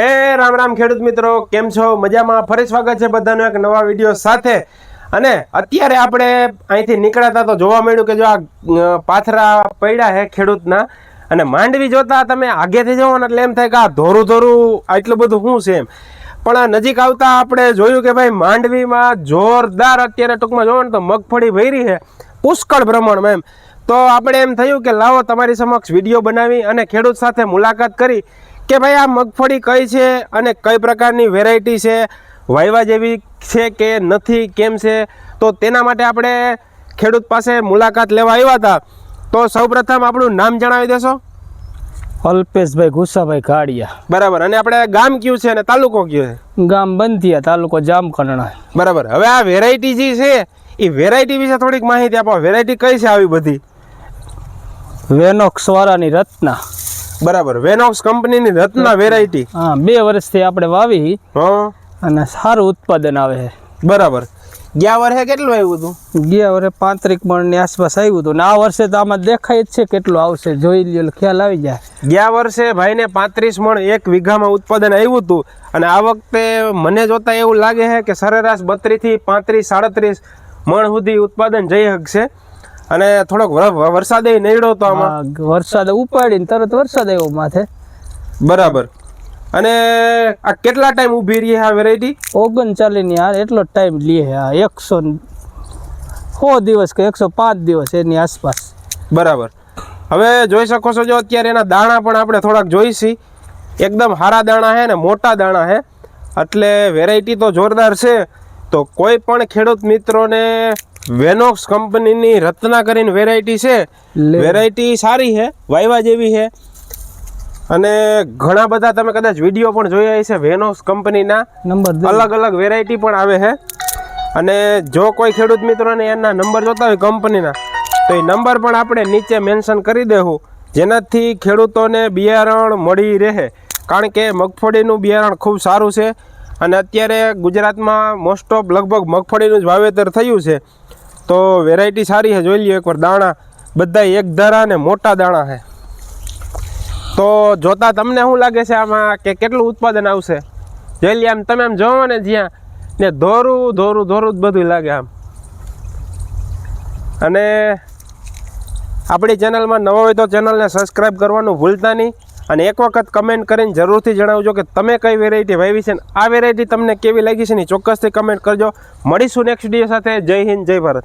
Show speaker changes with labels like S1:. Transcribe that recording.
S1: એ રામ રામ ખેડૂત મિત્રો, કેમ છો? મજામાં? ફરી સ્વાગત છે બધાનો એક નવા વીડિયો સાથે. અને અત્યારે આપણે અહીંથી નીકળ્યા તો જોવા મળ્યું કે જો આ પાથરા પડ્યા છે ખેડૂતના. અને માંડવી જોતા તમે આગેથી જવો ને એટલે એમ થાય કે આ ધોરું ધોરું આટલું બધું શું છે એમ. પણ આ નજીક આવતા આપણે જોયું કે ભાઈ માંડવીમાં જોરદાર અત્યારે ટૂંકમાં જોવો ને તો મગફળી ભરી છે. પુષ્કળ પ્રમાણમાં એમ. તો આપણે એમ થયું કે લાવો તમારી સમક્ષ વીડિયો બનાવી અને ખેડૂત સાથે મુલાકાત કરી. કે ભાઈ આ મગફળી કઈ છે અને કઈ પ્રકારની વેરાયટી છે? વાયવા જેવી છે કે નથી? કેમ છે? તો તેના માટે આપણે ખેડૂત પાસે મુલાકાત લેવા આવ્યા હતા. તો સૌપ્રથમ આપણું નામ જણાવી દેશો.
S2: અલ્પેશભાઈ ગુસ્સાભાઈ કાળિયા.
S1: બરાબર. અને આપણે ગામ કયું છે અને તાલુકો કયો છે?
S2: ગામ બંધિયા તાલુકો જામકરણા.
S1: બરાબર. હવે આ વેરાયટી જે છે એ વેરાયટી વિશે થોડીક માહિતી આપો. વેરાયટી કઈ છે આવી બધી?
S2: વેનોક્સ વાળાની રત્ના.
S1: બરાબર. વેનોક્સ કંપનીની રત્ના વેરાયટી
S2: હા બે વર્ષથી આપણે વાવી.
S1: હા.
S2: અને સારું ઉત્પાદન આવે છે.
S1: બરાબર. ગયા વર્ષે કેટલું આવ્યું હતું?
S2: ગયા વર્ષે પાંત્રિક મણની આસપાસ આવ્યું હતું. ને આ વર્ષે તો આમાં દેખાય જ છે કેટલું આવશે. જોઈ લ્યો ખ્યાલ આવી જાય.
S1: ગયા વર્ષે ભાઈને પાંત્રીસ મણ એક વીઘામાં ઉત્પાદન આવ્યું હતું. અને આ વખતે મને જોતા એવું લાગે છે કે સરેરાશ બત્રીસથી પાંત્રીસ સાડત્રીસ મણ સુધી ઉત્પાદન જઈ શકશે. અને થોડોક વરસાદ એ નડ્યો તો આમાં?
S2: વરસાદ ઉપાડીને તરત વરસાદ આવ્યો માથે.
S1: બરાબર. અને આ કેટલા ટાઈમ ઊભી રહી આ વેરાયટી
S2: ઓગણચાલીસની આ એટલો ટાઈમ લે આ એકસો સો દિવસ કે એકસો પાંચ દિવસ એની આસપાસ.
S1: બરાબર. હવે જોઈ શકો છો જો અત્યારે એના દાણા પણ આપણે થોડાક જોઈશી. એકદમ હારા દાણા છે ને મોટા દાણા છે. એટલે વેરાયટી તો જોરદાર છે. તો કોઈ પણ ખેડૂત મિત્રોને વેનોક્સ કંપનીની રત્ના કરીને વેરાયટી છે. વેરાયટી સારી છે વાયવા જેવી છે. અને ઘણા બધા તમે કદાચ વીડિયો પણ જોયા હશે વેનોક્સ કંપનીના
S2: નંબર
S1: અલગ અલગ વેરાયટી પણ આવે છે. અને જો કોઈ ખેડૂત મિત્રોને એના નંબર જોતા હોય કંપનીના તો એ નંબર પણ આપણે નીચે મેન્શન કરી દેવું જેનાથી ખેડૂતોને બિયારણ મળી રહે. કારણ કે મગફળીનું બિયારણ ખૂબ સારું છે. અને અત્યારે ગુજરાતમાં મોસ્ટ ઓફ લગભગ મગફળીનું જ વાવેતર થયું છે. તો વેરાયટી સારી છે, જોઈ લ્યો એકવાર દાણા. બધા એક ધારા અને મોટા દાણા છે. તો જોતા તમને શું લાગે છે આમાં કે કેટલું ઉત્પાદન આવશે? જોઈ લે આમ તમે આમ જોવો ને જ્યાં, ને ધોરું ધોરું ધોરું જ બધું લાગે આમ. અને આપણી ચેનલમાં નવા હોય તો ચેનલને સબસ્ક્રાઈબ કરવાનું ભૂલતા નહીં. અને એક વખત કમેન્ટ કરીને જરૂરથી જણાવજો કે તમે કઈ વેરાયટી વાવી છે ને આ વેરાયટી તમને કેવી લાગી છે ને ચોક્કસથી કમેન્ટ કરજો. મળીશું નેક્સ્ટ વીડિયો સાથે. જય હિન્દ, જય ભારત.